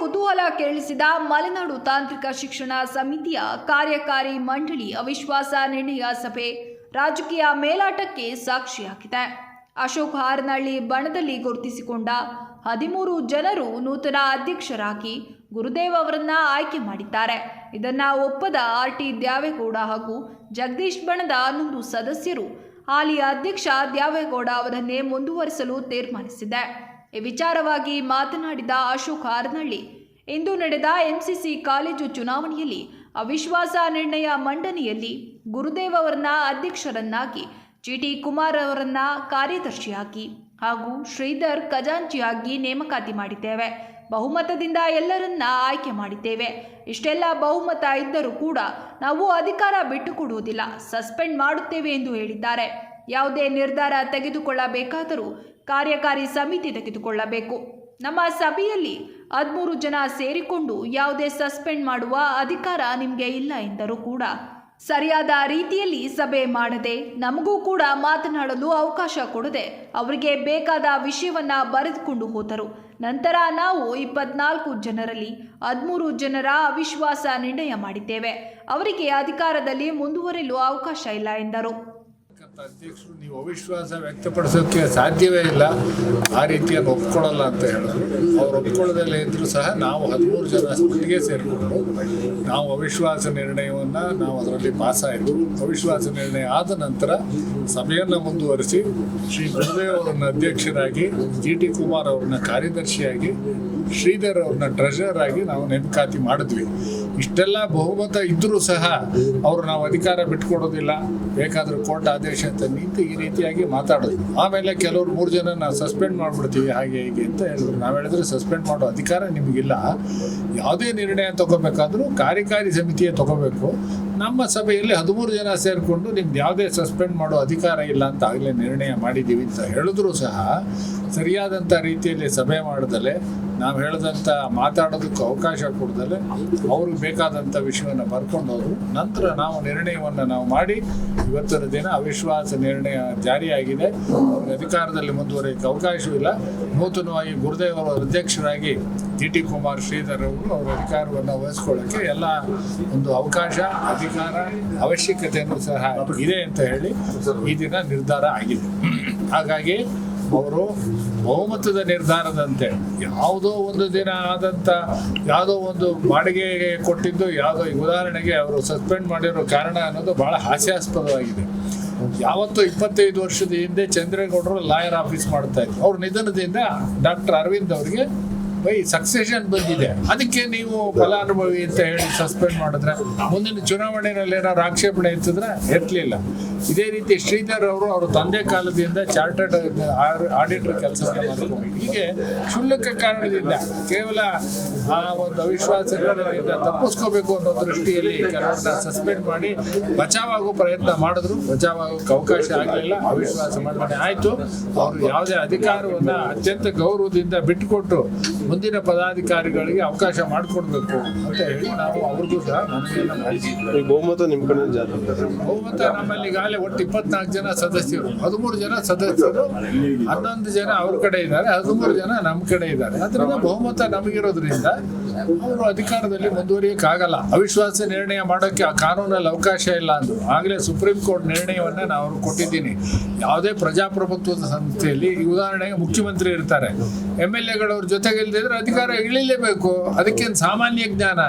ಕುತೂಹಲ ಕೇಳಿಸಿದ ಮಲೆನಾಡು ತಾಂತ್ರಿಕ ಶಿಕ್ಷಣ ಸಮಿತಿಯ ಕಾರ್ಯಕಾರಿ ಮಂಡಳಿ ಅವಿಶ್ವಾಸ ನಿರ್ಣಯ ಸಭೆ ರಾಜಕೀಯ ಮೇಲಾಟಕ್ಕೆ ಸಾಕ್ಷಿಯಾಗಿದೆ ಅಶೋಕ್ ಹಾರನಹಳ್ಳಿ ಬಣದಲ್ಲಿ ಗುರುತಿಸಿಕೊಂಡ ಹದಿಮೂರು ಜನರು ನೂತನ ಅಧ್ಯಕ್ಷರಾಗಿ ಗುರುದೇವ್ ಅವರನ್ನ ಆಯ್ಕೆ ಮಾಡಿದ್ದಾರೆ. ಇದನ್ನ ಒಪ್ಪದ ಆರ್ ಟಿ ದ್ಯಾವೇಗೌಡ ಹಾಗೂ ಜಗದೀಶ್ ಬಣದ ಹನ್ನೊಂದು ಸದಸ್ಯರು ಹಾಲಿ ಅಧ್ಯಕ್ಷ ದ್ಯಾವೇಗೌಡ ಅವರನ್ನೇ ಮುಂದುವರಿಸಲು ತೀರ್ಮಾನಿಸಿದೆ. ಈ ವಿಚಾರವಾಗಿ ಮಾತನಾಡಿದ ಅಶೋಕ್ ಅರ್ನಳ್ಳಿ ಇಂದು ನಡೆದ ಎಂಸಿಸಿ ಕಾಲೇಜು ಚುನಾವಣೆಯಲ್ಲಿ ಅವಿಶ್ವಾಸ ನಿರ್ಣಯ ಮಂಡನೆಯಲ್ಲಿ ಗುರುದೇವ್ ಅವರನ್ನ ಅಧ್ಯಕ್ಷರನ್ನಾಗಿ ಜಿಟಿ ಕುಮಾರ್ ಅವರನ್ನ ಕಾರ್ಯದರ್ಶಿಯಾಗಿ ಹಾಗೂ ಶ್ರೀಧರ್ ಖಜಾಂಚಿಯಾಗಿ ನೇಮಕಾತಿ ಮಾಡಿದ್ದೇವೆ. ಬಹುಮತದಿಂದ ಎಲ್ಲರನ್ನ ಆಯ್ಕೆ ಮಾಡಿದ್ದೇವೆ. ಇಷ್ಟೆಲ್ಲ ಬಹುಮತ ಇದ್ದರೂ ಕೂಡ ನಾವು ಅಧಿಕಾರ ಬಿಟ್ಟುಕೊಡುವುದಿಲ್ಲ. ಸಸ್ಪೆಂಡ್ ಮಾಡುತ್ತೇವೆ ಎಂದು ಹೇಳಿದ್ದಾರೆ. ಯಾವುದೇ ನಿರ್ಧಾರ ತೆಗೆದುಕೊಳ್ಳಬೇಕಾದರೂ ಕಾರ್ಯಕಾರಿ ಸಮಿತಿ ತೆಗೆದುಕೊಳ್ಳಬೇಕು. ನಮ್ಮ ಸಭೆಯಲ್ಲಿ ಹದಿಮೂರು ಜನ ಸೇರಿಕೊಂಡು ಯಾವುದೇ ಸಸ್ಪೆಂಡ್ ಮಾಡುವ ಅಧಿಕಾರ ನಿಮಗೆ ಇಲ್ಲ ಎಂದರೂ ಕೂಡ. ಸರಿಯಾದ ರೀತಿಯಲ್ಲಿ ಸಭೆ ಮಾಡದೆ ನಮಗೂ ಕೂಡ ಮಾತನಾಡಲು ಅವಕಾಶ ಕೊಡದೆ ಅವರಿಗೆ ಬೇಕಾದ ವಿಷಯವನ್ನು ಬರೆದುಕೊಂಡು ಹೋದರು. ನಂತರ ನಾವು ಇಪ್ಪತ್ನಾಲ್ಕು ಜನರಲ್ಲಿ ಹದಿಮೂರು ಜನರ ಅವಿಶ್ವಾಸ ನಿರ್ಣಯ ಮಾಡಿದ್ದೇವೆ. ಅವರಿಗೆ ಅಧಿಕಾರದಲ್ಲಿ ಮುಂದುವರಿಯಲು ಅವಕಾಶ ಇಲ್ಲ ಎಂದರು. ಅಧ್ಯಕ್ಷರು, ನೀವು ಅವಿಶ್ವಾಸ ವ್ಯಕ್ತಪಡಿಸೋಕ್ಕೆ ಸಾಧ್ಯವೇ ಇಲ್ಲ. ಆ ರೀತಿಯನ್ನು ಒಪ್ಕೊಳ್ಳಲ್ಲ ಅಂತ ಹೇಳಿದ್ರು. ಅವ್ರು ಒಪ್ಕೊಳ್ಳೋದಲ್ಲೇ ಇದ್ದರೂ ಸಹ ನಾವು ಹದಿಮೂರು ಜನ ಒಟ್ಟಿಗೆ ಸೇರಿಕೊಂಡು ನಾವು ಅವಿಶ್ವಾಸ ನಿರ್ಣಯವನ್ನು ನಾವು ಅದರಲ್ಲಿ ಪಾಸಾಯಿತು ಅವಿಶ್ವಾಸ ನಿರ್ಣಯ ಆದ ನಂತರ ಸಭೆಯನ್ನು ಮುಂದುವರಿಸಿ ಶ್ರೀ ಗುರುದೇವ್ ಅವರನ್ನು ಅಧ್ಯಕ್ಷರಾಗಿ, ಜಿ. ಟಿ. ಕುಮಾರ್ ಅವ್ರನ್ನ ಕಾರ್ಯದರ್ಶಿಯಾಗಿ, ಶ್ರೀಧರ್ ಅವ್ರನ್ನ ಟ್ರೆಷರರ್ ಆಗಿ ನಾವು ನೇಮಕಾತಿ ಮಾಡಿದ್ವಿ. ಇಷ್ಟೆಲ್ಲ ಬಹುಮತ ಇದ್ದರೂ ಸಹ ಅವರು ನಾವು ಅಧಿಕಾರ ಬಿಟ್ಕೊಡೋದಿಲ್ಲ. ಬೇಕಾದರೂ ಕೋರ್ಟ್ ಆದೇಶ ಅಂತ ನಿಂತು ಈ ರೀತಿಯಾಗಿ ಮಾತಾಡೋದು. ಆಮೇಲೆ ಕೆಲವರು ಮೂರು ಜನ ನಾವು ಸಸ್ಪೆಂಡ್ ಮಾಡಿಬಿಡ್ತೀವಿ, ಹಾಗೆ ಹೀಗೆ ಅಂತ ಹೇಳಿದ್ರು. ನಾವು ಹೇಳಿದ್ರೆ ಸಸ್ಪೆಂಡ್ ಮಾಡೋ ಅಧಿಕಾರ ನಿಮಗಿಲ್ಲ. ಯಾವುದೇ ನಿರ್ಣಯ ತಗೋಬೇಕಾದ್ರೂ ಕಾರ್ಯಕಾರಿ ಸಮಿತಿಯೇ ತಗೋಬೇಕು. ನಮ್ಮ ಸಭೆಯಲ್ಲಿ ಹದಿಮೂರು ಜನ ಸೇರಿಕೊಂಡು ನಿಮ್ದು ಯಾವುದೇ ಸಸ್ಪೆಂಡ್ ಮಾಡೋ ಅಧಿಕಾರ ಇಲ್ಲ ಅಂತ ಆಗಲೇ ನಿರ್ಣಯ ಮಾಡಿದ್ದೀವಿ ಅಂತ ಹೇಳಿದ್ರು ಸಹ ಸರಿಯಾದಂಥ ರೀತಿಯಲ್ಲಿ ಸಭೆ ಮಾಡದಲೆ ನಾವು ಹೇಳಿದಂಥ ಮಾತಾಡೋದಕ್ಕೆ ಅವಕಾಶ ಕೊಡ್ದಲೆ ಅವ್ರಿಗೆ ಬೇಕಾದಂಥ ವಿಷಯವನ್ನು ಬರ್ಕೊಂಡು ಹೋದ್ರು ನಂತರ ನಾವು ನಿರ್ಣಯವನ್ನು ನಾವು ಮಾಡಿ ಇವತ್ತಿನ ದಿನ ಅವಿಶ್ವಾಸ ನಿರ್ಣಯ ಜಾರಿಯಾಗಿದೆ. ಅವ್ರಿಗೆ ಅಧಿಕಾರದಲ್ಲಿ ಮುಂದುವರಿಯೋಕ್ಕೆ ಅವಕಾಶವಿಲ್ಲ ನೂತನವಾಗಿ ಗುರುದೇವ್ ಅವರ ಅಧ್ಯಕ್ಷರಾಗಿ ಜಿ ಟಿ ಕುಮಾರ್ ಶ್ರೀಧರ್ ಅವರು ಅವರ ಅಧಿಕಾರವನ್ನು ವಹಿಸ್ಕೊಳ್ಳೋಕ್ಕೆ ಎಲ್ಲ ಒಂದು ಅವಕಾಶ, ಅಧಿಕಾರ, ಅವಶ್ಯಕತೆಯನ್ನು ಸಹ ಇದೆ ಅಂತ ಹೇಳಿ ಈ ದಿನ ನಿರ್ಧಾರ ಆಗಿದೆ. ಹಾಗಾಗಿ ಅವರು ಬಹುಮತದ ನಿರ್ಧಾರದಂತೆ ಯಾವುದೋ ಒಂದು ದಿನ ಆದಂಥ ಯಾವುದೋ ಒಂದು ಬಾಡಿಗೆಗೆ ಕೊಟ್ಟಿದ್ದು, ಯಾವುದೋ ಉದಾಹರಣೆಗೆ ಅವರು ಸಸ್ಪೆಂಡ್ ಮಾಡಿರೋ ಕಾರಣ ಅನ್ನೋದು ಬಹಳ ಹಾಸ್ಯಾಸ್ಪದವಾಗಿದೆ. ಯಾವತ್ತೋ ಇಪ್ಪತ್ತೈದು ವರ್ಷದ ಹಿಂದೆ ಚಂದ್ರೇಗೌಡರು ಲಾಯರ್ ಆಫೀಸ್ ಮಾಡ್ತಾ ಇದ್ರು. ಅವ್ರ ನಿಧನದಿಂದ ಡಾಕ್ಟರ್ ಅರವಿಂದ್ ಅವರಿಗೆ, ಬೈ, ಸಕ್ಸೆಷನ್ ಬಂದಿದೆ. ಅದಕ್ಕೆ ನೀವು ಫಲಾನುಭವಿ ಅಂತ ಹೇಳಿ ಸಸ್ಪೆಂಡ್ ಮಾಡಿದ್ರೆ, ಮುಂದಿನ ಚುನಾವಣೆಯಲ್ಲಿ ಏನಾದ್ರು ಆಕ್ಷೇಪಣೆ ಇರ್ತಿದ್ರೆ ಎತ್ತಲಿಲ್ಲ. ಇದೇ ರೀತಿ ಶ್ರೀಧರ್ ಅವರು ಅವ್ರ ತಂದೆ ಕಾಲದಿಂದ ಚಾರ್ಟರ್ಡ್ ಆಡಿಟರ್ ಕೆಲಸ ಹೀಗೆ ಕ್ಷುಲ್ಲಕ ಕಾರಣದಿಂದ ಕೇವಲ ಆ ಒಂದು ಅವಿಶ್ವಾಸಗಳಿಂದ ತಪ್ಪಿಸ್ಕೋಬೇಕು ಅನ್ನೋ ದೃಷ್ಟಿಯಲ್ಲಿ ಕೆಲವರನ್ನ ಸಸ್ಪೆಂಡ್ ಮಾಡಿ ಬಚಾವಾಗೋ ಪ್ರಯತ್ನ ಮಾಡಿದ್ರು. ಬಚಾವಾಗೋಕೆ ಅವಕಾಶ ಆಗಲಿಲ್ಲ. ಅವಿಶ್ವಾಸ ಮಂಡನೆ ಆಯಿತು ಅವರು ಯಾವುದೇ ಅಧಿಕಾರವನ್ನು ಅತ್ಯಂತ ಗೌರವದಿಂದ ಬಿಟ್ಟುಕೊಟ್ಟು ಮುಂದಿನ ಪದಾಧಿಕಾರಿಗಳಿಗೆ ಅವಕಾಶ ಮಾಡಿಕೊಡ್ಬೇಕು ಅಂತ ಹೇಳಿ ನಾವು ಅವ್ರಿಗೂ ಸಹ ಬಹುಮತ ನಿಮ್ಮ ಕಡೆ ಬಹುಮತ ನಮ್ಮಲ್ಲಿ ಈಗಾಗಲೇ ಒಟ್ಟು ಇಪ್ಪತ್ನಾಲ್ಕು ಜನ ಸದಸ್ಯರು, ಹದಿಮೂರು ಜನ ಸದಸ್ಯರು, ಹನ್ನೊಂದು ಜನ ಅವ್ರ ಕಡೆ ಇದ್ದಾರೆ, ಹದಿಮೂರು ಜನ ನಮ್ಮ ಕಡೆ ಇದ್ದಾರೆ. ಅದರಿಂದ ಬಹುಮತ ನಮಗಿರೋದ್ರಿಂದ ಅವರು ಅಧಿಕಾರದಲ್ಲಿ ಮುಂದುವರಿಯಕ್ಕಾಗಲ್ಲ. ಅವಿಶ್ವಾಸ ನಿರ್ಣಯ ಮಾಡೋಕ್ಕೆ ಆ ಕಾನೂನಲ್ಲಿ ಅವಕಾಶ ಇಲ್ಲ ಅಂದರು. ಆಗಲೇ ಸುಪ್ರೀಂ ಕೋರ್ಟ್ ನಿರ್ಣಯವನ್ನು ನಾವು ಅವರು ಕೊಟ್ಟಿದ್ದೀನಿ. ಯಾವುದೇ ಪ್ರಜಾಪ್ರಭುತ್ವದ ಸಂಸ್ಥೆಯಲ್ಲಿ ಈ ಉದಾಹರಣೆಗೆ ಮುಖ್ಯಮಂತ್ರಿ ಇರ್ತಾರೆ. ಎಂ ಎಲ್ ಎಗಳವ್ರ ಜೊತೆಗೆ ಇಲ್ದಿದ್ರೆ ಅಧಿಕಾರ ಇಳಿಲೇಬೇಕು. ಅದಕ್ಕೇನು ಸಾಮಾನ್ಯ ಜ್ಞಾನ?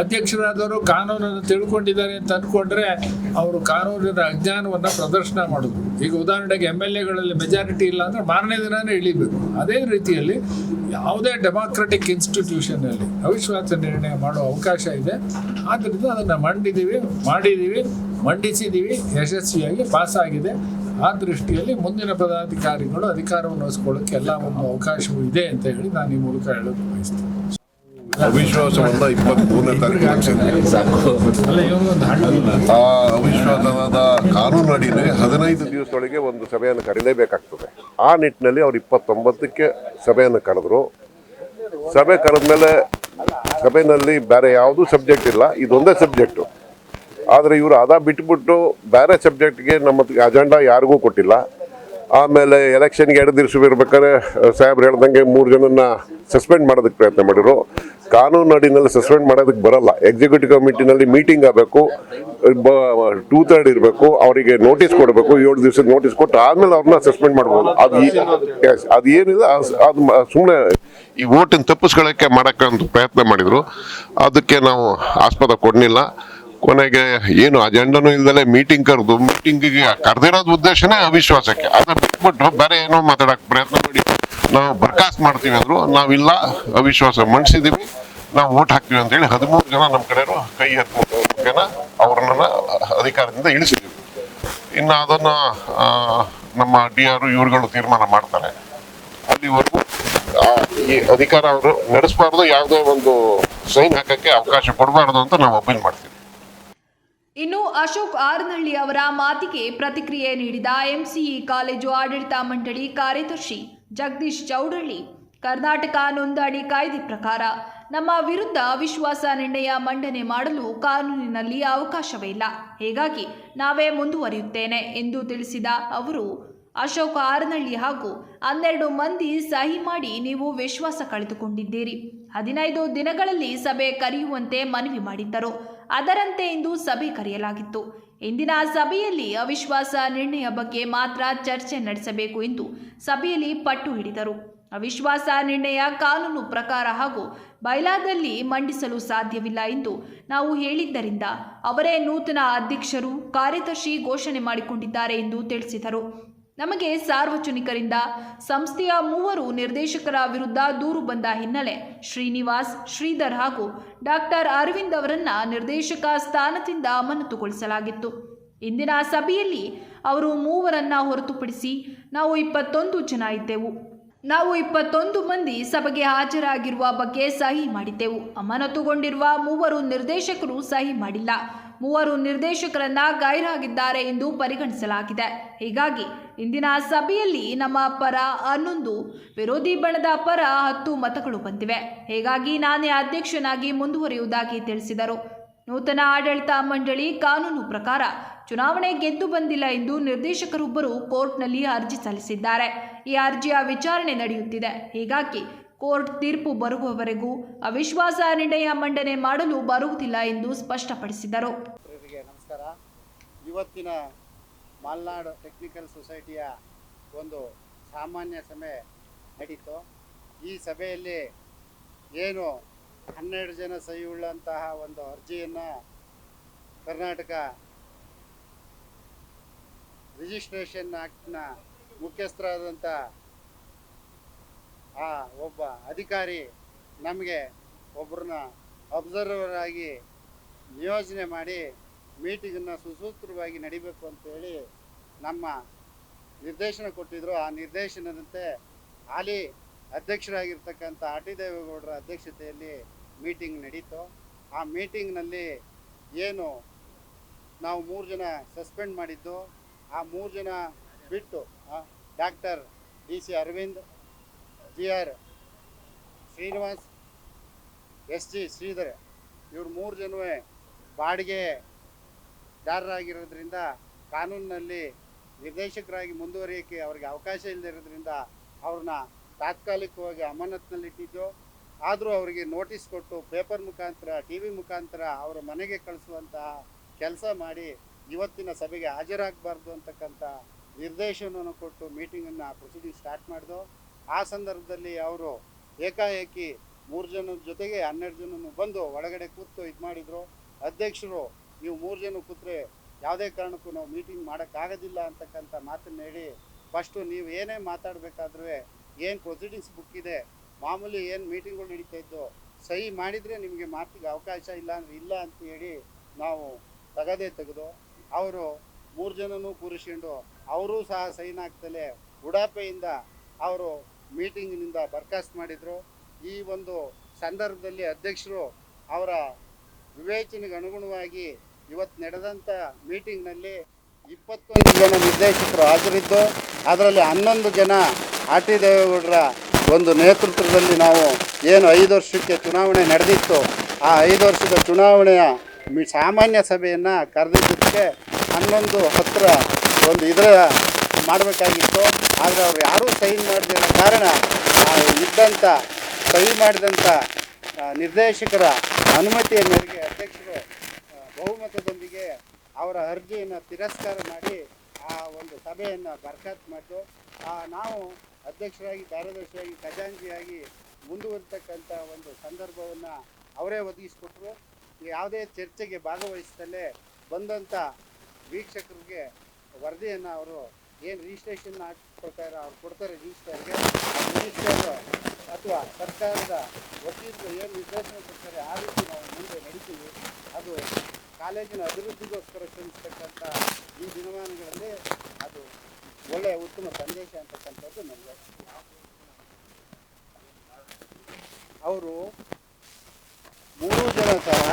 ಅಧ್ಯಕ್ಷರಾದವರು ಕಾನೂನನ್ನು ತಿಳ್ಕೊಂಡಿದ್ದಾರೆ ಅಂತ ಅಂದ್ಕೊಂಡ್ರೆ ಅವರು ಕಾನೂನಿನ ಅಜ್ಞಾನವನ್ನು ಪ್ರದರ್ಶನ ಮಾಡೋದು. ಈಗ ಉದಾಹರಣೆಗೆ ಎಂ ಎಲ್ ಎಗಳಲ್ಲಿ ಮೆಜಾರಿಟಿ ಇಲ್ಲ ಅಂದರೆ ಮಾರನೇ ದಿನನೇ ಇಳಿಬೇಕು. ಅದೇ ರೀತಿಯಲ್ಲಿ ಯಾವುದೇ ಡೆಮಾಕ್ರೆಟಿಕ್ ಇನ್ಸ್ಟಿಟ್ಯೂಷನಲ್ಲಿ ಅವಿಶ್ವಾಸ ನಿರ್ಣಯ ಮಾಡುವ ಅವಕಾಶ ಇದೆ. ಆದ್ದರಿಂದ ಅದನ್ನು ಮಂಡಿದ್ದೀವಿ ಮಾಡಿದ್ದೀವಿ ಮಂಡಿಸಿದ್ದೀವಿ ಯಶಸ್ವಿಯಾಗಿ ಪಾಸ್ ಆಗಿದೆ ಆ ದೃಷ್ಟಿಯಲ್ಲಿ ಮುಂದಿನ ಪದಾಧಿಕಾರಿಗಳು ಅಧಿಕಾರವನ್ನು ವಹಿಸ್ಕೊಳ್ಳೋಕ್ಕೆ ಎಲ್ಲ ಒಂದು ಅವಕಾಶವೂ ಇದೆ ಅಂತ ಹೇಳಿ ನಾನು ಈ ಮೂಲಕ ಹೇಳೋದು ಬಯಸ್ತೀನಿ. ಅವಿಶ್ವಾಸವನ್ನ ಇಪ್ಪತ್ಮೂರನೇ ತಾರೀಕು ಆ ಅವಿಶ್ವಾಸವಾದ ಕಾನೂನು ಅಡಿನೇ ಹದಿನೈದು ದಿವಸದೊಳಗೆ ಒಂದು ಸಭೆಯನ್ನು ಕರೀಲೇಬೇಕಾಗ್ತದೆ. ಆ ನಿಟ್ಟಿನಲ್ಲಿ ಅವ್ರು ಇಪ್ಪತ್ತೊಂಬತ್ತಕ್ಕೆ ಸಭೆಯನ್ನು ಕರೆದ್ರು. ಸಭೆ ಕರೆದ್ಮೇಲೆ ಸಭೆಯಲ್ಲಿ ಬೇರೆ ಯಾವುದೂ ಸಬ್ಜೆಕ್ಟ್ ಇಲ್ಲ, ಇದೊಂದೇ ಸಬ್ಜೆಕ್ಟು. ಆದರೆ ಇವರು ಅದ ಬಿಟ್ಬಿಟ್ಟು ಬೇರೆ ಸಬ್ಜೆಕ್ಟ್ಗೆ ನಮ್ಮ ಅಜೆಂಡಾ ಯಾರಿಗೂ ಕೊಟ್ಟಿಲ್ಲ. ಆಮೇಲೆ ಎಲೆಕ್ಷನ್ಗೆ ಎರಡು ದಿವಸ ಇರ್ಬೇಕಾದ್ರೆ ಸಾಹೇಬ್ರು ಹೇಳ್ದಂಗೆ ಮೂರು ಜನನ ಸಸ್ಪೆಂಡ್ ಮಾಡೋದಕ್ಕೆ ಪ್ರಯತ್ನ ಮಾಡಿದ್ರು. ಕಾನೂನು ಅಡಿನಲ್ಲಿ ಸಸ್ಪೆಂಡ್ ಮಾಡೋದಕ್ಕೆ ಬರಲ್ಲ. ಎಕ್ಸಿಕ್ಯೂಟಿವ್ ಕಮಿಟಿನಲ್ಲಿ ಮೀಟಿಂಗ್ ಆಗಬೇಕು ಟೂ ಥರ್ಡ್ ಇರಬೇಕು, ಅವರಿಗೆ ನೋಟಿಸ್ ಕೊಡಬೇಕು, ಏಳು ದಿವಸದ ನೋಟಿಸ್ ಕೊಟ್ಟು ಆದಮೇಲೆ ಅವ್ರನ್ನ ಸಸ್ಪೆಂಡ್ ಮಾಡ್ಬೋದು. ಅದು ಅದು ಏನಿಲ್ಲ ಅದು ಸುಮ್ಮನೆ ಈ ಓಟಿನ ತಪ್ಪಿಸ್ಕೊಳ್ಳೋಕ್ಕೆ ಒಂದು ಪ್ರಯತ್ನ ಮಾಡಿದರು. ಅದಕ್ಕೆ ನಾವು ಆಸ್ಪದ ಕೊಡಲಿಲ್ಲ. ಕೊನೆಗೆ ಏನು ಅಜೆಂಡನೂ ಇಲ್ದಲೆ ಮೀಟಿಂಗ್ ಕರೆದು ಮೀಟಿಂಗಿಗೆ ಕರೆದಿರೋದು ಉದ್ದೇಶನೇ ಅವಿಶ್ವಾಸಕ್ಕೆ. ಅದನ್ನು ಬಿಟ್ಬಿಟ್ಟು ಬೇರೆ ಏನೋ ಮಾತಾಡೋಕ್ಕೆ ಪ್ರಯತ್ನ ಮಾಡಿ ನಾವು ಬರ್ಖಾಸ್ತ್ ಮಾಡ್ತೀವಿ ಅಂದರು. ನಾವಿಲ್ಲ, ಅವಿಶ್ವಾಸ ಮಂಡಿಸಿದೀವಿ. ನಾವು ಓಟ್ ಹಾಕ್ತೀವಿ ಅಂತೇಳಿ ಹದಿಮೂರು ಜನ ನಮ್ಮ ಕಡೆಯವರು ಕೈ ಎತ್ತ ಜನ ಅವ್ರನ್ನ ಅಧಿಕಾರದಿಂದ ಇಳಿಸಿದ್ವಿ. ಇನ್ನು ಅದನ್ನು ನಮ್ಮ ಡಿ ಆರ್ ಇವ್ರುಗಳು ತೀರ್ಮಾನ ಮಾಡ್ತಾರೆ. ಅಲ್ಲಿವರೆಗೂ ಈ ಅಧಿಕಾರ ಅವರು ನಡೆಸಬಾರ್ದು, ಯಾವುದೇ ಒಂದು ಸೈನ್ ಹಾಕಕ್ಕೆ ಅವಕಾಶ ಕೊಡಬಾರ್ದು ಅಂತ ನಾವು ಅಪೀಲ್ ಮಾಡ್ತೀವಿ. ಇನ್ನು ಅಶೋಕ್ ಆರನಹಳ್ಳಿ ಅವರ ಮಾತಿಗೆ ಪ್ರತಿಕ್ರಿಯೆ ನೀಡಿದ ಎಂಸಿಇ ಕಾಲೇಜು ಆಡಳಿತ ಮಂಡಳಿ ಕಾರ್ಯದರ್ಶಿ ಜಗದೀಶ್ ಚೌಡಳ್ಳಿ, ಕರ್ನಾಟಕ ನೋಂದಣಿ ಕಾಯ್ದೆ ಪ್ರಕಾರ ನಮ್ಮ ವಿರುದ್ಧ ಅವಿಶ್ವಾಸ ನಿರ್ಣಯ ಮಂಡನೆ ಮಾಡಲು ಕಾನೂನಿನಲ್ಲಿ ಅವಕಾಶವೇ ಇಲ್ಲ. ಹೀಗಾಗಿ ನಾವೇ ಮುಂದುವರಿಯುತ್ತೇನೆ ಎಂದು ತಿಳಿಸಿದ ಅವರು ಅಶೋಕ್ ಆರನಳ್ಳಿ ಹಾಗೂ ಹನ್ನೆರಡು ಮಂದಿ ಸಹಿ ಮಾಡಿ ನೀವು ವಿಶ್ವಾಸ ಕಳೆದುಕೊಂಡಿದ್ದೀರಿ. ಹದಿನೈದು ದಿನಗಳಲ್ಲಿ ಸಭೆ ಕರೆಯುವಂತೆ ಮನವಿ ಮಾಡಿದ್ದರು. ಅದರಂತೆ ಇಂದು ಸಭೆ ಕರೆಯಲಾಗಿತ್ತು. ಇಂದಿನ ಸಭೆಯಲ್ಲಿ ಅವಿಶ್ವಾಸ ನಿರ್ಣಯ ಬಗ್ಗೆ ಮಾತ್ರ ಚರ್ಚೆ ನಡೆಸಬೇಕು ಎಂದು ಸಭೆಯಲ್ಲಿ ಪಟ್ಟು ಹಿಡಿದರು. ಅವಿಶ್ವಾಸ ನಿರ್ಣಯ ಕಾನೂನು ಪ್ರಕಾರ ಹಾಗೂ ಬೈಲಾದಲ್ಲಿ ಮಂಡಿಸಲು ಸಾಧ್ಯವಿಲ್ಲ ಎಂದು ನಾವು ಹೇಳಿದ್ದರಿಂದ ಅವರೇ ನೂತನ ಅಧ್ಯಕ್ಷರು, ಕಾರ್ಯದರ್ಶಿ ಘೋಷಣೆ ಮಾಡಿಕೊಂಡಿದ್ದಾರೆ ಎಂದು ತಿಳಿಸಿದರು. ನಮಗೆ ಸಾರ್ವಜನಿಕರಿಂದ ಸಂಸ್ಥೆಯ ಮೂವರು ನಿರ್ದೇಶಕರ ವಿರುದ್ಧ ದೂರು ಬಂದ ಹಿನ್ನೆಲೆ ಶ್ರೀನಿವಾಸ್, ಶ್ರೀಧರ್ ಹಾಗೂ ಡಾಕ್ಟರ್ ಅರವಿಂದ್ ಅವರನ್ನ ನಿರ್ದೇಶಕ ಸ್ಥಾನದಿಂದ ಅಮಾನತುಗೊಳಿಸಲಾಗಿತ್ತು ಇಂದಿನ ಸಭೆಯಲ್ಲಿ ಅವರು ಮೂವರನ್ನ ಹೊರತುಪಡಿಸಿ ನಾವು ಇಪ್ಪತ್ತೊಂದು ಜನ ಇದ್ದೆವು. ನಾವು ಇಪ್ಪತ್ತೊಂದು ಮಂದಿ ಸಭೆಗೆ ಹಾಜರಾಗಿರುವ ಬಗ್ಗೆ ಸಹಿ ಮಾಡಿದ್ದೆವು. ಅಮಾನತುಗೊಂಡಿರುವ ಮೂವರು ನಿರ್ದೇಶಕರು ಸಹಿ ಮಾಡಿಲ್ಲ. ಮೂವರು ನಿರ್ದೇಶಕರನ್ನ ಗೈರಾಗಿದ್ದಾರೆ ಎಂದು ಪರಿಗಣಿಸಲಾಗಿದೆ. ಹೀಗಾಗಿ ಇಂದಿನ ಸಭೆಯಲ್ಲಿ ನಮ್ಮ ಪರ ಹನ್ನೊಂದು, ವಿರೋಧಿ ಬಣದ ಪರ ಹತ್ತು ಮತಗಳು ಬಂದಿವೆ. ಹೀಗಾಗಿ ನಾನೇ ಅಧ್ಯಕ್ಷನಾಗಿ ಮುಂದುವರಿಯುವುದಾಗಿ ತಿಳಿಸಿದರು. ನೂತನ ಆಡಳಿತ ಮಂಡಳಿ ಕಾನೂನು ಪ್ರಕಾರ ಚುನಾವಣೆ ಗೆದ್ದು ಬಂದಿಲ್ಲ ಎಂದು ನಿರ್ದೇಶಕರೊಬ್ಬರು ಕೋರ್ಟ್ನಲ್ಲಿ ಅರ್ಜಿ ಸಲ್ಲಿಸಿದ್ದಾರೆ. ಈ ಅರ್ಜಿಯ ವಿಚಾರಣೆ ನಡೆಯುತ್ತಿದೆ. ಹೀಗಾಗಿ ಕೋರ್ಟ್ ತೀರ್ಪು ಬರುವವರೆಗೂ ಅವಿಶ್ವಾಸ ನಿರ್ಣಯ ಮಂಡನೆ ಮಾಡಲು ಬರುವುದಿಲ್ಲ ಎಂದು ಸ್ಪಷ್ಟಪಡಿಸಿದರು. ನಮಸ್ಕಾರ. ಇವತ್ತಿನ ಮಲ್ನಾಡು ಟೆಕ್ನಿಕಲ್ ಸೊಸೈಟಿಯ ಒಂದು ಸಾಮಾನ್ಯ ಸಭೆ ನಡೀತು. ಈ ಸಭೆಯಲ್ಲಿ ಏನು ಹನ್ನೆರಡು ಜನ ಸಹಿ ಉಳ್ಳಂತಹ ಒಂದು ಅರ್ಜಿಯನ್ನು ಕರ್ನಾಟಕ ರಿಜಿಸ್ಟ್ರೇಷನ್ ಆ್ಯಕ್ಟ್ನ ಮುಖ್ಯಸ್ಥರಾದಂಥ ಆ, ಒಬ್ಬ ಅಧಿಕಾರಿ ನಮಗೆ ಒಬ್ಬರನ್ನ ಅಬ್ಸರ್ವರ್ ಆಗಿ ನಿಯೋಜನೆ ಮಾಡಿ ಮೀಟಿಂಗನ್ನು ಸುಸೂತ್ರವಾಗಿ ನಡಿಬೇಕು ಅಂತೇಳಿ ನಮ್ಮ ನಿರ್ದೇಶನ ಕೊಟ್ಟಿದ್ರು. ಆ ನಿರ್ದೇಶನದಂತೆ ಹಾಲಿ ಅಧ್ಯಕ್ಷರಾಗಿರ್ತಕ್ಕಂಥ ಆರ್ ಟಿ ದೇವೇಗೌಡರ ಅಧ್ಯಕ್ಷತೆಯಲ್ಲಿ ಮೀಟಿಂಗ್ ನಡೀತು. ಆ ಮೀಟಿಂಗ್ನಲ್ಲಿ ಏನು ನಾವು ಮೂರು ಜನ ಸಸ್ಪೆಂಡ್ ಮಾಡಿದ್ದು. ಆ ಮೂರು ಜನ ಬಿಟ್ಟು doctor D C Arvind G R Srinivas, S G Sridhar, ಇವ್ರು ಮೂರು ಜನವೇ ಬಾಡಿಗೆ ದಾರರಾಗಿರೋದ್ರಿಂದ ಕಾನೂನಿನಲ್ಲಿ ನಿರ್ದೇಶಕರಾಗಿ ಮುಂದುವರಿಯೋಕ್ಕೆ ಅವರಿಗೆ ಅವಕಾಶ ಇಲ್ಲದೆ ಇರೋದ್ರಿಂದ ಅವ್ರನ್ನ ತಾತ್ಕಾಲಿಕವಾಗಿ ಅಮಾನತ್ನಲ್ಲಿಟ್ಟಿದ್ದು. ಆದರೂ ಅವರಿಗೆ ನೋಟಿಸ್ ಕೊಟ್ಟು ಪೇಪರ್ ಮುಖಾಂತರ ಟಿ ವಿ ಮುಖಾಂತರ ಅವರ ಮನೆಗೆ ಕಳಿಸುವಂತಹ ಕೆಲಸ ಮಾಡಿ ಇವತ್ತಿನ ಸಭೆಗೆ ಹಾಜರಾಗಬಾರ್ದು ಅಂತಕ್ಕಂಥ ನಿರ್ದೇಶನವನ್ನು ಕೊಟ್ಟು ಮೀಟಿಂಗನ್ನು ಪ್ರೊಸೀಡಿಂಗ್ ಸ್ಟಾರ್ಟ್ ಮಾಡಿದ್ರು ಆ ಸಂದರ್ಭದಲ್ಲಿ ಅವರು ಏಕಾಏಕಿ ಮೂರು ಜನದ ಜೊತೆಗೆ ಹನ್ನೆರಡು ಜನನು ಬಂದು ಒಳಗಡೆ ಕೂತು ಇದು ಮಾಡಿದರು. ಅಧ್ಯಕ್ಷರು, ನೀವು ಮೂರು ಜನ ಕೂತ್ರೆ ಯಾವುದೇ ಕಾರಣಕ್ಕೂ ನಾವು ಮೀಟಿಂಗ್ ಮಾಡೋಕ್ಕಾಗೋದಿಲ್ಲ ಅಂತಕ್ಕಂಥ ಮಾತನ್ನು ಹೇಳಿ, ಫಸ್ಟು ನೀವು ಏನೇ ಮಾತಾಡಬೇಕಾದ್ರೂ ಏನು ಪ್ರೊಸೀಡಿಂಗ್ಸ್ ಬುಕ್ ಇದೆ, ಮಾಮೂಲಿ ಏನು ಮೀಟಿಂಗ್ಗಳು ನಡೀತಾ ಇದ್ದು ಸಹಿ ಮಾಡಿದರೆ ನಿಮಗೆ ಮಾತಿಗೆ ಅವಕಾಶ ಇಲ್ಲ ಅಂದ್ರೆ ಇಲ್ಲ ಅಂತ ಹೇಳಿ ನಾವು ತಗದೇ ತೆಗೆದು, ಅವರು ಮೂರು ಜನನೂ ಕೂರಿಸ್ಕೊಂಡು, ಅವರೂ ಸಹ ಸೈನ್ ಆಗ್ತಲೇ ಉಡಾಪೆಯಿಂದ ಅವರು ಮೀಟಿಂಗಿನಿಂದ ಬರ್ಖಾಸ್ತ್ ಮಾಡಿದರು. ಈ ಒಂದು ಸಂದರ್ಭದಲ್ಲಿ ಅಧ್ಯಕ್ಷರು ಅವರ ವಿವೇಚನೆಗೆ ಅನುಗುಣವಾಗಿ ಇವತ್ತು ನಡೆದಂಥ ಮೀಟಿಂಗ್ನಲ್ಲಿ ಇಪ್ಪತ್ತೊಂದು ಜನ ನಿರ್ದೇಶಕರು ಹಾಜರಿದ್ದು, ಅದರಲ್ಲಿ ಹನ್ನೊಂದು ಜನ ಆರ್ ಟಿ ದೇವೇಗೌಡರ ಒಂದು ನೇತೃತ್ವದಲ್ಲಿ ನಾವು ಏನು ಐದು ವರ್ಷಕ್ಕೆ ಚುನಾವಣೆ ನಡೆದಿತ್ತು, ಆ ಐದು ವರ್ಷದ ಚುನಾವಣೆಯ ಸಾಮಾನ್ಯ ಸಭೆಯನ್ನು ಕರೆದಿದ್ದಕ್ಕೆ ಹನ್ನೊಂದು ಹತ್ತಿರ ಒಂದು ಇದರ ಮಾಡಬೇಕಾಗಿತ್ತು. ಆದರೆ ಅವರು ಯಾರೂ ಸೈನ್ ಮಾಡದಿರೋ ಕಾರಣ ಇದ್ದಂಥ ಸಹಿ ಮಾಡಿದಂಥ ನಿರ್ದೇಶಕರ ಅನುಮತಿಯ ಮೇರೆಗೆ ಅಧ್ಯಕ್ಷರು ಬಹುಮತದೊಂದಿಗೆ ಅವರ ಅರ್ಜಿಯನ್ನು ತಿರಸ್ಕಾರ ಮಾಡಿ ಆ ಒಂದು ಸಭೆಯನ್ನು ಬರ್ಖಾತ್ ಆ, ನಾವು ಅಧ್ಯಕ್ಷರಾಗಿ ಕಾರ್ಯದರ್ಶಿಯಾಗಿ ಖಜಾಂಜಿಯಾಗಿ ಮುಂದುವರಿತಕ್ಕಂಥ ಒಂದು ಸಂದರ್ಭವನ್ನು ಅವರೇ ಒದಗಿಸಿಕೊಟ್ರು. ಯಾವುದೇ ಚರ್ಚೆಗೆ ಭಾಗವಹಿಸದಲ್ಲೇ ಬಂದಂಥ ವೀಕ್ಷಕರಿಗೆ ವರದಿಯನ್ನು ಅವರು ಏನು ರಿಜಿಸ್ಟ್ರೇಷನ್ ಪ್ರಕಾರ ಅವ್ರು ಕೊಡ್ತಾರೆ ರಿಜಿಸ್ಟರ್ಗೆ ರಿಜಿಸ್ಟರ್ ಅಥವಾ ಸರ್ಕಾರದ ವಕೀಲರು ಏನು ನಿರ್ದೇಶನ ಕೊಡ್ತಾರೆ, ಆ ರೀತಿ ನಾವು ಮುಂದೆ ನಡೀತೀವಿ. ಅದು ಕಾಲೇಜಿನ ಅಭಿವೃದ್ಧಿಗೋಸ್ಕರ ಶ್ರಮಿಸ್ತಕ್ಕಂಥ ಈ ದಿನಮಾನಗಳಲ್ಲಿ ಅದು ಒಳ್ಳೆಯ ಉತ್ತಮ ಸಂದೇಶ ಅಂತಕ್ಕಂಥದ್ದು ನಮಗೆ. ಅವರು ಮೂರು ಜನ ಸಹ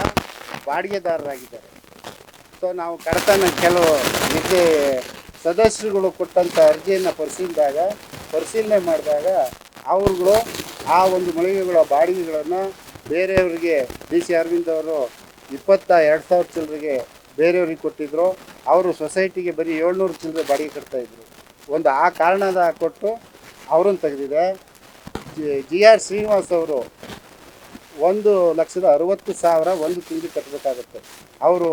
ಬಾಡಿಗೆದಾರರಾಗಿದ್ದಾರೆ. ಸೊ ನಾವು ಕಡತನ ಕೆಲವು ನಿದ್ದೆ ಸದಸ್ಯರುಗಳು ಕೊಟ್ಟಂಥ ಅರ್ಜಿಯನ್ನು ಪರಿಶೀಲಿಸಿದಾಗ, ಪರಿಶೀಲನೆ ಮಾಡಿದಾಗ ಅವ್ರುಗಳು ಆ ಒಂದು ಮಳಿಗೆಗಳ ಬಾಡಿಗೆಗಳನ್ನು ಬೇರೆಯವರಿಗೆ, ಡಿ ಸಿ ಅರವಿಂದ್ ಅವರು ಇಪ್ಪತ್ತ ಎರಡು ಸಾವಿರ ಚಿಲ್ಲರೆಗೆ ಬೇರೆಯವ್ರಿಗೆ ಕೊಟ್ಟಿದ್ದರು ಅವರು ಸೊಸೈಟಿಗೆ ಬರೀ ಏಳ್ನೂರು ಚಿಲ್ಲರೆ ಬಾಡಿಗೆ ಕಟ್ತಾಯಿದ್ರು ಒಂದು ಆ ಕಾರಣದ ಕೊಟ್ಟು ಅವ್ರನ್ನ ತೆಗೆದಿದೆ. ಜಿ ಆರ್ ಶ್ರೀನಿವಾಸ್ ಅವರು ಒಂದು ಲಕ್ಷದ ಅರವತ್ತು ಸಾವಿರ ಒಂದು ತಿಂಗಳು ಕಟ್ಟಬೇಕಾಗುತ್ತೆ ಅವರು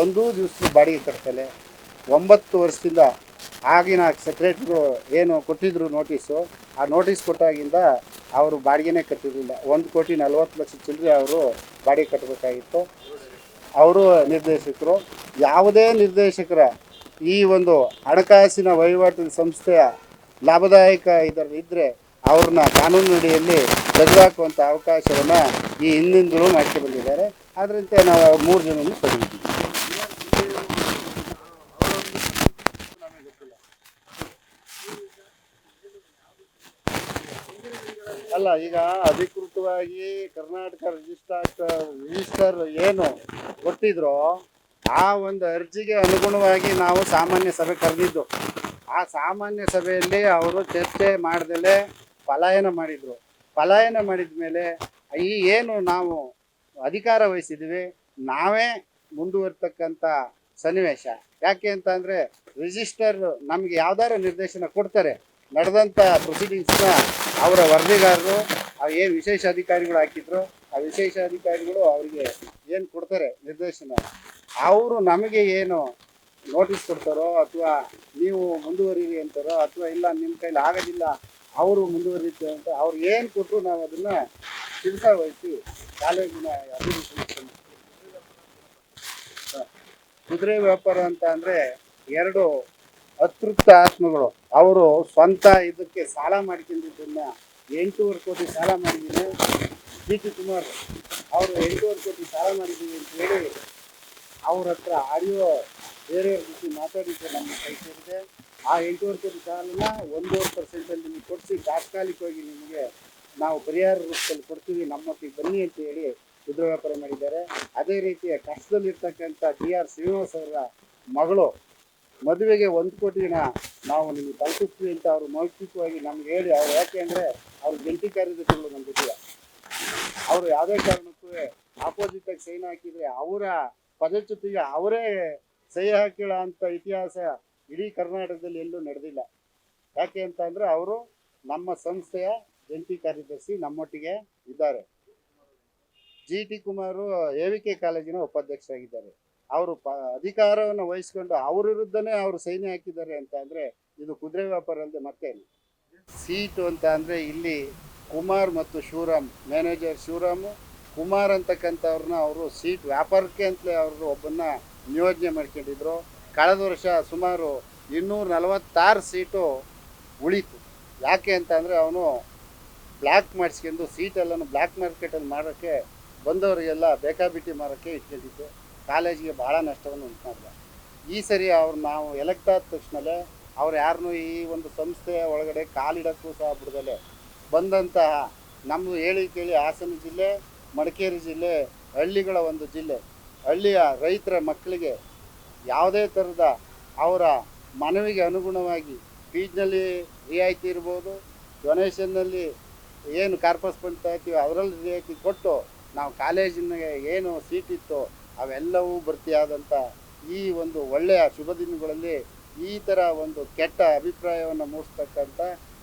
ಒಂದೂ ದಿವಸ ಬಾಡಿಗೆ ಕಟ್ತಲೆ ಒಂಬತ್ತು ವರ್ಷದಿಂದ ಆಗಿನ ಸೆಕ್ರೆಟ್ರಿಗಳು ಏನು ಕೊಟ್ಟಿದ್ರು ನೋಟಿಸು ಆ ನೋಟಿಸ್ ಕೊಟ್ಟಾಗಿಂದ ಅವರು ಬಾಡಿಗೆನೇ ಕಟ್ಟಿರಲಿಲ್ಲ. ಒಂದು ಕೋಟಿ ನಲ್ವತ್ತು ಲಕ್ಷ ಚಿಲ್ಲರೆ ಅವರು ಬಾಡಿಗೆ ಕಟ್ಟಬೇಕಾಗಿತ್ತು ಅವರು ನಿರ್ದೇಶಕರು, ಯಾವುದೇ ನಿರ್ದೇಶಕರ ಈ ಒಂದು ಹಣಕಾಸಿನ ವಹಿವಾಟಿನ ಸಂಸ್ಥೆಯ ಲಾಭದಾಯಕ ಇದರ ಇದ್ದರೆ ಅವ್ರನ್ನ ಕಾನೂನಿನಡಿಯಲ್ಲಿ ತೆಗೆದುಹಾಕುವಂಥ ಅವಕಾಶವನ್ನು ಈ ಹಿಂದಿಂದಲೂ ಮಾಡ್ಕೊಂಡು ಬಂದಿದ್ದಾರೆ. ಅದರಂತೆ ನಾವು ಮೂರು ಜನವನ್ನು ತೆಗೆದಿದ್ದೀವಿ ಅಲ್ಲ, ಈಗ ಅಧಿಕೃತವಾಗಿ ಕರ್ನಾಟಕ ರಿಜಿಸ್ಟ್ರಾರ್ ರಿಜಿಸ್ಟರ್ ಏನು ಕೊಟ್ಟಿದ್ರೋ ಆ ಒಂದು ಅರ್ಜಿಗೆ ಅನುಗುಣವಾಗಿ ನಾವು ಸಾಮಾನ್ಯ ಸಭೆ ಕರೆದಿದ್ದು. ಆ ಸಾಮಾನ್ಯ ಸಭೆಯಲ್ಲಿ ಅವರು ಚರ್ಚೆ ಮಾಡ್ದಲೇ ಪಲಾಯನ ಮಾಡಿದರು. ಪಲಾಯನ ಮಾಡಿದ ಮೇಲೆ ಈ ಏನು ನಾವು ಅಧಿಕಾರ ವಹಿಸಿದ್ವಿ ನಾವೇ ಮುಂದುವರ್ತಕ್ಕಂಥ ಸನ್ನಿವೇಶ. ಯಾಕೆ ಅಂತ ಅಂದರೆ ರಿಜಿಸ್ಟರ್ ನಮಗೆ ಯಾವ್ದಾರು ನಿರ್ದೇಶನ ಕೊಡ್ತಾರೆ. ನಡೆದಂಥ ಪ್ರೊಸೀಡಿಂಗ್ಸ್ನ ಅವರ ವರದಿಗಾರರು ಏನು ವಿಶೇಷ ಅಧಿಕಾರಿಗಳು ಹಾಕಿದ್ರು, ಆ ವಿಶೇಷ ಅಧಿಕಾರಿಗಳು ಅವರಿಗೆ ಏನು ಕೊಡ್ತಾರೆ ನಿರ್ದೇಶನ, ಅವರು ನಮಗೆ ಏನು ನೋಟಿಸ್ ಕೊಡ್ತಾರೋ ಅಥವಾ ನೀವು ಮುಂದುವರಿರಿ ಅಂತಾರೋ ಅಥವಾ ಇಲ್ಲ ನಿಮ್ಮ ಕೈಲಿ ಆಗೋದಿಲ್ಲ, ಅವರು ಮುಂದುವರಿಯುತ್ತೆ ಅಂತ ಅವ್ರು ಏನು ಕೊಟ್ಟರು ನಾವು ಅದನ್ನು ತಿಳಿಸ ವಹಿಸಿ ಕಾಲೇಜಿನ ಅಭಿವೃದ್ಧಿ ಕುದುರೆ ವ್ಯಾಪಾರ ಅಂತ ಅಂದರೆ ಎರಡು ಅತೃಪ್ತ ಆತ್ಮಗಳು. ಅವರು ಸ್ವಂತ ಇದಕ್ಕೆ ಸಾಲ ಮಾಡ್ಕೊಂಡಿದ್ದನ್ನ ಎಂಟೂವರೆ ಕೋಟಿ ಸಾಲ ಮಾಡಿದ್ದೀನಿ. ಡಿ ಟಿ ಕುಮಾರ್ ಅವರು ಎಂಟೂವರೆ ಕೋಟಿ ಸಾಲ ಮಾಡಿದ್ದೀವಿ ಅಂತ ಹೇಳಿ ಅವ್ರ ಹತ್ರ ಆಡಿಯೋ ಬೇರೆಯವ್ರ ಜೊತೆ ಮಾತಾಡಿದ್ದು ನಮ್ಮ ಕೈ ಸೇರಿದೆ ಆ ಎಂಟೂವರೆ ಕೋಟಿ ಸಾಲನ ಒಂದೂವರೆ ಪರ್ಸೆಂಟಲ್ಲಿ ನಿಮಗೆ ಕೊಡಿಸಿ, ತಾತ್ಕಾಲಿಕವಾಗಿ ನಿಮಗೆ ನಾವು ಪರಿಹಾರ ರೂಪದಲ್ಲಿ ಕೊಡ್ತೀವಿ. ನಮ್ಮೊಟ್ಟಿಗೆ ಬನ್ನಿ ಅಂತ ಹೇಳಿ ಉದ್ರ ವ್ಯಾಪಾರ ಮಾಡಿದ್ದಾರೆ. ಅದೇ ರೀತಿಯ ಕಷ್ಟದಲ್ಲಿರ್ತಕ್ಕಂಥ ಟಿ ಆರ್ ಶ್ರೀನಿವಾಸ್ ಅವರ ಮಗಳು ಮದುವೆಗೆ ಒಂದು ಕೋಟಿನ ನಾವು ನಿಮಗೆ ತಲುಪಿಸ್ತೀವಿ ಅಂತ ಅವರು ಮೌಖಿಕವಾಗಿ ನಮ್ಗೆ ಹೇಳಿ, ಅವ್ರು ಯಾಕೆ ಅಂದರೆ ಅವ್ರು ಜಂಟಿ ಕಾರ್ಯದರ್ಶಿಗಳು ನಮ್ಮ ಅವರು ಯಾವುದೇ ಕಾರಣಕ್ಕೂ ಆಪೋಸಿಟ್ ಆಗಿ ಸೈನ್ ಹಾಕಿದ್ರೆ ಅವರ ಪದಚ್ಯುತಿಗೆ ಅವರೇ ಸಹಿ ಹಾಕಿಳ ಅಂತ ಇತಿಹಾಸ ಇಡೀ ಕರ್ನಾಟಕದಲ್ಲಿ ಎಲ್ಲೂ ನಡೆದಿಲ್ಲ. ಯಾಕೆ ಅಂತ ಅವರು ನಮ್ಮ ಸಂಸ್ಥೆಯ ಜಂಟಿ ಕಾರ್ಯದರ್ಶಿ ನಮ್ಮೊಟ್ಟಿಗೆ ಇದ್ದಾರೆ. G T Kumar A V K ಕಾಲೇಜಿನ ಉಪಾಧ್ಯಕ್ಷರಾಗಿದ್ದಾರೆ. ಅವರು ಪ, ಅಧಿಕಾರವನ್ನು ವಹಿಸಿಕೊಂಡು ಅವ್ರ ವಿರುದ್ಧನೇ ಅವರು ಸೈನ್ಯ ಹಾಕಿದ್ದಾರೆ ಅಂತ ಅಂದರೆ ಇದು ಕುದುರೆ ವ್ಯಾಪಾರ ಅಲ್ಲದೆ ಮತ್ತೇನು ಸೀಟು ಅಂತ ಅಂದರೆ ಇಲ್ಲಿ ಕುಮಾರ್ ಮತ್ತು ಶಿವರಾಮ್, ಮ್ಯಾನೇಜರ್ ಶಿವರಾಮು, ಕುಮಾರ್ ಅಂತಕ್ಕಂಥವ್ರನ್ನ ಅವರು ಸೀಟ್ ವ್ಯಾಪಾರಕ್ಕೆ ಅಂತಲೇ ಅವರು ಒಬ್ಬನ್ನ ನಿಯೋಜನೆ ಮಾಡ್ಕೊಂಡಿದ್ರು. ಕಳೆದ ವರ್ಷ ಸುಮಾರು ಇನ್ನೂರ ನಲವತ್ತಾರು ಸೀಟು ಉಳಿತು. ಯಾಕೆ ಅಂತ ಅಂದರೆ ಅವನು ಬ್ಲ್ಯಾಕ್ ಮಾಡಿಸ್ಕೊಂಡು ಸೀಟೆಲ್ಲನೂ ಬ್ಲ್ಯಾಕ್ ಮಾರ್ಕೆಟಲ್ಲಿ ಮಾರೋಕ್ಕೆ ಬಂದವರಿಗೆಲ್ಲ ಬೇಕಾಬಿಟ್ಟಿ ಮಾರೋಕ್ಕೆ ಇಟ್ಕೊಂಡಿದ್ದು. ಕಾಲೇಜಿಗೆ ಭಾಳ ನಷ್ಟವನ್ನು ಉಂಟು ಮಾಡಿದೆ ಈ ಸರಿ ಅವ್ರು ನಾವು ಎಲೆಕ್ಟ್ ಆದ ತಕ್ಷಣವೇ ಅವ್ರು ಯಾರನ್ನೂ ಈ ಒಂದು ಸಂಸ್ಥೆಯ ಒಳಗಡೆ ಕಾಲಿಡೋಕ್ಕೂ ಸಹ ಬಿಡದಲೆ. ಬಂದಂತಹ ನಮ್ಮ ಹೇಳಿ ಕೇಳಿ ಹಾಸನ ಜಿಲ್ಲೆ, ಮಡಿಕೇರಿ ಜಿಲ್ಲೆ, ಹಳ್ಳಿಗಳ ಒಂದು ಜಿಲ್ಲೆ, ಹಳ್ಳಿಯ ರೈತರ ಮಕ್ಕಳಿಗೆ ಯಾವುದೇ ಥರದ ಅವರ ಮನವಿಗೆ ಅನುಗುಣವಾಗಿ ಫೀಜ್ನಲ್ಲಿ ರಿಯಾಯಿತಿ ಇರ್ಬೋದು ಡೊನೇಷನ್ನಲ್ಲಿ ಏನು ಕಾರ್ಪಸ್ ತಗೋತೀವಿ ಅದರಲ್ಲಿ ರಿಯಾಯಿತಿ ಕೊಟ್ಟು ನಾವು ಕಾಲೇಜಿನ ಏನು ಸೀಟ್ ಇತ್ತು ಅವೆಲ್ಲವೂ ಭರ್ತಿಯಾದಂಥ ಈ ಒಂದು ಒಳ್ಳೆಯ ಶುಭ ದಿನಗಳಲ್ಲಿ ಈ ಥರ ಒಂದು ಕೆಟ್ಟ ಅಭಿಪ್ರಾಯವನ್ನು ಮೂಡಿಸ್ತಕ್ಕಂಥ,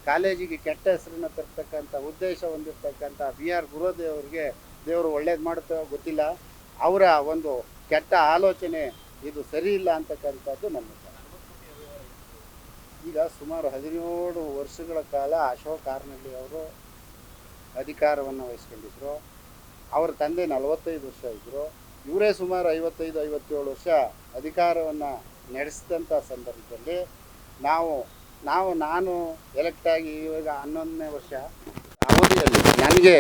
ಕಾಲೇಜಿಗೆ ಕೆಟ್ಟ ಹೆಸರನ್ನು ತರ್ತಕ್ಕಂಥ ಉದ್ದೇಶ ಹೊಂದಿರ್ತಕ್ಕಂಥ ಬಿ ಆರ್ ಗುರುದೇವರಿಗೆ ದೇವರು ಒಳ್ಳೇದು ಮಾಡುತ್ತೋ ಗೊತ್ತಿಲ್ಲ. ಅವರ ಒಂದು ಕೆಟ್ಟ ಆಲೋಚನೆ ಇದು ಸರಿ ಇಲ್ಲ ಅಂತಕ್ಕಂಥದ್ದು ನಮ್ಮ ಈಗ ಸುಮಾರು ಹದಿನೇಳು ವರ್ಷಗಳ ಕಾಲ ಅಶೋಕ್ ಕಾರ್ನಳ್ಳಿ ಅವರು ಅಧಿಕಾರವನ್ನು ವಹಿಸ್ಕೊಂಡಿದ್ರು. ಅವರ ತಂದೆ ನಲವತ್ತೈದು ವರ್ಷ ಇದ್ದರು ಇವರೇ ಸುಮಾರು ಐವತ್ತೈದು, ಐವತ್ತೇಳು ವರ್ಷ ಅಧಿಕಾರವನ್ನು ನಡೆಸಿದಂಥ ಸಂದರ್ಭದಲ್ಲಿ ನಾವು ನಾವು, ನಾನು ಎಲೆಕ್ಟ್ ಆಗಿ ಇವಾಗ ಹನ್ನೊಂದನೇ ವರ್ಷ ಅವಧಿಯಲ್ಲಿ ನನಗೆ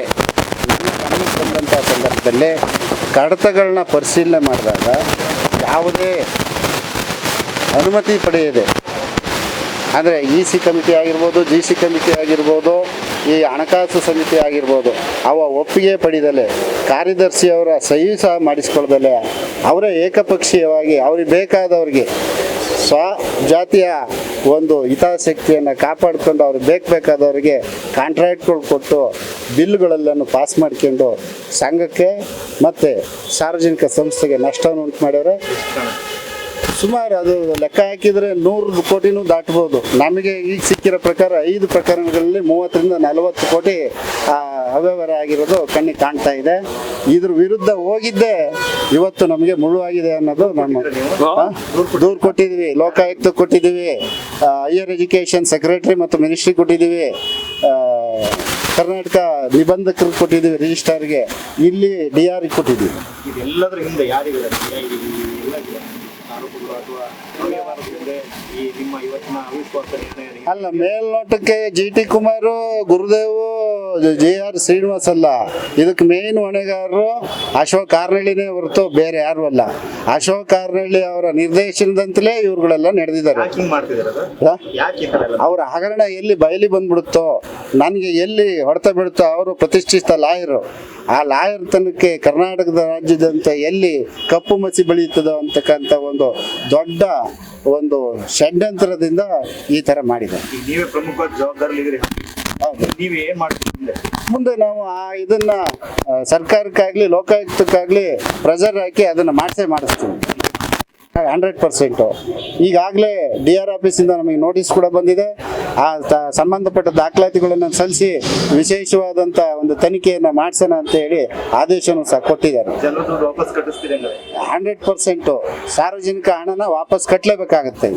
ಬಂದಂಥ ಸಂದರ್ಭದಲ್ಲಿ ಕಡತಗಳನ್ನ ಪರಿಶೀಲನೆ ಮಾಡಿದಾಗ ಯಾವುದೇ ಅನುಮತಿ ಪಡೆಯದೆ, ಅಂದರೆ ಇ ಸಿ ಕಮಿಟಿ ಆಗಿರ್ಬೋದು ಜಿ ಸಿ ಕಮಿಟಿ ಆಗಿರ್ಬೋದು ಈ ಹಣಕಾಸು ಸಮಿತಿ ಆಗಿರ್ಬೋದು, ಅವ ಒಪ್ಪಿಗೆ ಪಡೆದಲೆ ಕಾರ್ಯದರ್ಶಿಯವರ ಸಹಿ ಸಹ ಮಾಡಿಸ್ಕೊಳ್ದಲೆ, ಅವರೇ ಏಕಪಕ್ಷೀಯವಾಗಿ ಅವ್ರಿಗೆ ಬೇಕಾದವ್ರಿಗೆ ಸ್ವ ಜಾತಿಯ ಒಂದು ಹಿತಾಸಕ್ತಿಯನ್ನು ಕಾಪಾಡಿಕೊಂಡು ಅವ್ರಿಗೆ ಬೇಕು ಬೇಕಾದವ್ರಿಗೆ ಕಾಂಟ್ರಾಕ್ಟ್ಗಳು ಕೊಟ್ಟು ಬಿಲ್ಗಳೆಲ್ಲನೂ ಪಾಸ್ ಮಾಡ್ಕೊಂಡು ಸಂಘಕ್ಕೆ ಮತ್ತು ಸಾರ್ವಜನಿಕ ಸಂಸ್ಥೆಗೆ ನಷ್ಟವನ್ನು ಉಂಟು ಮಾಡ್ಯಾರೆ. ಸುಮಾರು ಅದು ಲೆಕ್ಕ ಹಾಕಿದರೆ ನೂರು ಕೋಟಿನೂ ದಾಟ್ಬೋದು ನಮಗೆ ಈಗ ಸಿಕ್ಕಿರೋ ಪ್ರಕಾರ ಐದು ಪ್ರಕರಣಗಳಲ್ಲಿ ಮೂವತ್ತರಿಂದ ನಲವತ್ತು ಕೋಟಿ ಅವ್ಯವಹಾರ ಆಗಿರೋದು ಕಣ್ಣಿಗೆ ಕಾಣ್ತಾ ಇದೆ. ಇದ್ರ ವಿರುದ್ಧ ಹೋಗಿದ್ದೆ ಇವತ್ತು ನಮಗೆ ಮುಳುವಾಗಿದೆ ಅನ್ನೋದು ನಮ್ಮ? ದೂರು ಕೊಟ್ಟಿದ್ದೀವಿ. ಲೋಕಾಯುಕ್ತ ಕೊಟ್ಟಿದ್ದೀವಿ. ಹೈಯರ್ ಎಜುಕೇಷನ್ ಸೆಕ್ರೆಟರಿ ಮತ್ತು ಮಿನಿಸ್ಟ್ರಿ ಕೊಟ್ಟಿದ್ದೀವಿ. ಕರ್ನಾಟಕ ನಿಬಂಧಕರು ಕೊಟ್ಟಿದ್ದೀವಿ ರಿಜಿಸ್ಟ್ರಾರ್ಗೆ ಇಲ್ಲಿ ಡಿ ಆರ್ ಕೊಟ್ಟಿದ್ದೀವಿ. ಇದೆಲ್ಲದರ ಹಿಂದೆ ಅಲ್ಲ ಮೇಲ್ನೋಟಕ್ಕೆ G T Kumar Gurudevu J R Srinivas ಅಲ್ಲ. ಇದಕ್ಕೆ ಮೇನ್ ಹೊಣೆಗಾರರು ಅಶೋಕ್ ಕಾರ್ನಳ್ಳಿನೇ ಹೊರತು ಬೇರೆ ಯಾರು ಅಲ್ಲ. ಅಶೋಕ್ ಕಾರ್ನಳ್ಳಿ ಅವರ ನಿರ್ದೇಶನದಂತಲೇ ಇವ್ರುಗಳೆಲ್ಲ ನಡೆದಿದ್ದಾರೆ. ಅವರ ಹಗರಣ ಎಲ್ಲಿ ಬಯಲಿ ಬಂದ್ಬಿಡುತ್ತೋ ನನಗೆ ಎಲ್ಲಿ ಹೊಡೆತ ಬಿಡುತ್ತೋ ಅವರು ಪ್ರತಿಷ್ಠಿತ ಲಾಯರು. ಆ ಲಾಯರ್ ತನಕ್ಕೆ ಕರ್ನಾಟಕದ ರಾಜ್ಯದಂತ ಎಲ್ಲಿ ಕಪ್ಪು ಮಸಿ ಬೆಳೆಯುತ್ತದೋ ಅಂತಕ್ಕಂಥ ಒಂದು ದೊಡ್ಡ ಒಂದು ಷಡ್ಯಂತ್ರದಿಂದ ಈ ಥರ ಮಾಡಿದೆ ನೀವೇ ಪ್ರಮುಖ ಜವಾಬ್ದಾರಿ ನೀವ್ ಏನ್ ಮಾಡ್ತೀವಿ ಮುಂದೆ ನಾವು ಆ ಇದನ್ನ ಸರ್ಕಾರಕ್ಕಾಗ್ಲಿ ಲೋಕಾಯುಕ್ತಕ್ಕಾಗ್ಲಿ ಪ್ರೆಸರ್ ಹಾಕಿ ಅದನ್ನ ಮಾಡಿಸೇ ಮಾಡಿಸ್ತೀವಿ. ಹಂಡ್ರೆಡ್ ಪರ್ಸೆಂಟು ಈಗಾಗಲೇ ಡಿ ಆರ್ ಆಫೀಸಿಂದ ನಮಗೆ ನೋಟಿಸ್ ಕೂಡ ಬಂದಿದೆ. ಆ ತ- ಸಂಬಂಧಪಟ್ಟ ದಾಖಲಾತಿಗಳನ್ನು ಸಲ್ಲಿಸಿ ವಿಶೇಷವಾದಂಥ ಒಂದು ತನಿಖೆಯನ್ನು ಮಾಡಿಸೋಣ ಅಂತ ಹೇಳಿ ಆದೇಶವನ್ನು ಸಹ ಕೊಟ್ಟಿದ್ದಾರೆ. ಹಂಡ್ರೆಡ್ ಪರ್ಸೆಂಟು ಸಾರ್ವಜನಿಕ ಹಣನ ವಾಪಸ್ ಕಟ್ಟಲೇಬೇಕಾಗತ್ತೆ